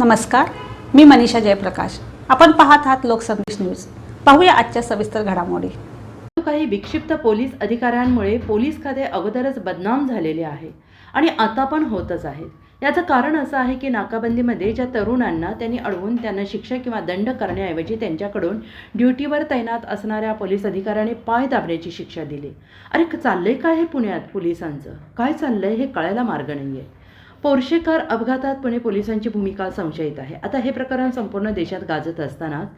नमस्कार मी मनीषा जयप्रकाश. आपण पाहत आहात लोकसंदेश न्यूज. पाहूया आजच्या सविस्तर घडामोडी. काही विक्षिप्त पोलीस अधिकाऱ्यांमुळे पोलीस खाते अगोदरच बदनाम झालेले आहे आणि आता पण होतच आहेत. याचं कारण असं आहे की नाकाबंदीमध्ये ज्या तरुणांना त्यांनी अडवून त्यांना शिक्षा किंवा दंड करण्याऐवजी त्यांच्याकडून ड्युटीवर तैनात असणाऱ्या पोलीस अधिकाऱ्याने पाय दाबण्याची शिक्षा दिली. अरे चाललंय काय हे पुण्यात पोलिसांचं? काय चाललंय हे कळायला मार्ग नाही आहे पोर्शे कार अपघातात पुणे पोलिसांची भूमिका संशयित आहे. आता हे प्रकरण संपूर्ण देशात गाजत असतानाच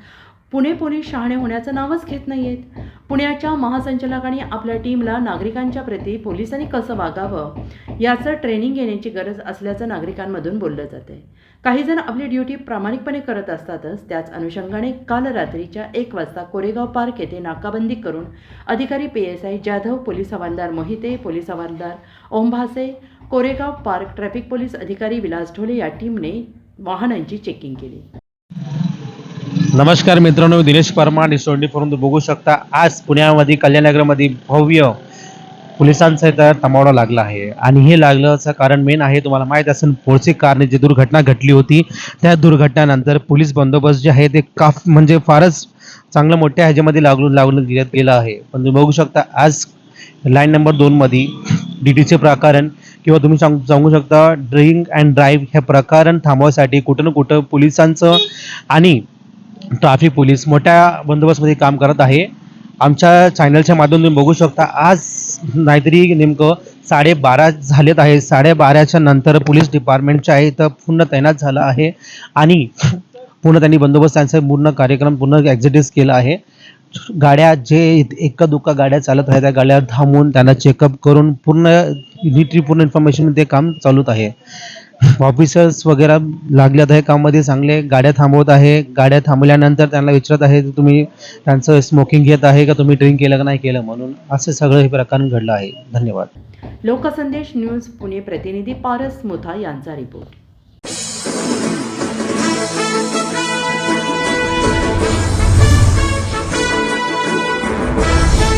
पुणे पोलीस शहाणे होण्याचं नावच घेत नाही आहेत पुण्याच्या महासंचालकांनी आपल्या टीमला नागरिकांच्या प्रती पोलिसांनी कसं वागावं याचं ट्रेनिंग घेण्याची गरज असल्याचं नागरिकांमधून बोललं जाते काही जण आपली ड्युटी प्रामाणिकपणे करत असतातच त्याच अनुषंगाने काल रात्रीच्या एक वाजता कोरेगाव पार्क येथे नाकाबंदी करून अधिकारी P S I Jadhav police हवालदार मोहिते पोलीस हवालदार Ombhase Koregaon park traffic police अधिकारी विलास ढोले या टीमने वाहनांची चेकिंग केली. नमस्कार मित्रांनो दिनेश परमार सोंडी तुम्ही बघू शकता. आज पुण्यामध्ये कल्याणनगरमध्ये भव्य पोलिसांचा इथं तमावडा लागला आहे. आणि हे लागल्याचं कारण मेन आहे तुम्हाला माहीत असेल पोळसे कारने जी दुर्घटना घडली होती त्या दुर्घटनेनंतर पोलीस बंदोबस्त जे आहे ते काफ म्हणजे फारच चांगलं मोठ्या ह्याच्यामध्ये लागून लागून गेलं गेलं आहे. पण तुम्ही बघू शकता आज लाईन नंबर दोनमध्ये डी टीचे प्रकरण किंवा तुम्ही सांग सांगू शकता ड्रिंक अँड ड्राईव्ह हे प्रकरण थांबवायसाठी कुठं ना कुठं पोलिसांचं आणि ट्रॅफिक पोलीस मोठ्या बंदोबस्तमध्ये काम करत आहे. आमच्या चॅनलच्या माध्यमातून तुम्ही बघू शकता आज नाहीतरी नेमकं साडेबारा झालेत आहे. साडेबाराच्या नंतर पोलीस डिपार्टमेंटच्या आहे तर पूर्ण तैनात झालं आहे आणि पूर्ण त्यांनी बंदोबस्त त्यांचा पूर्ण कार्यक्रम पूर्ण एक्झिटिव्ह केला आहे. गाड्या जे एका दुका गाड्या चालत आहेत त्या गाड्या थांबवून त्यांना चेकअप करून पूर्ण नीटली पूर्ण इन्फॉर्मेशन ते काम चालूत आहे. ऑफिसर्स वगैरे लागल्यात आहे काममध्ये चांगले गाड्या थांबवत आहे. गाड्या थांबल्यानंतर त्यांना विचारत आहे की तुम्ही त्यांचं स्मोकिंग घेत आहे का? तुम्ही ड्रिंक केलं का? नाही केलं? म्हणून असं सगळं हे प्रकरण घडलं आहे. धन्यवाद. लोकसंदेश न्यूज पुणे प्रतिनिधी पारस मोथा यांचा रिपोर्ट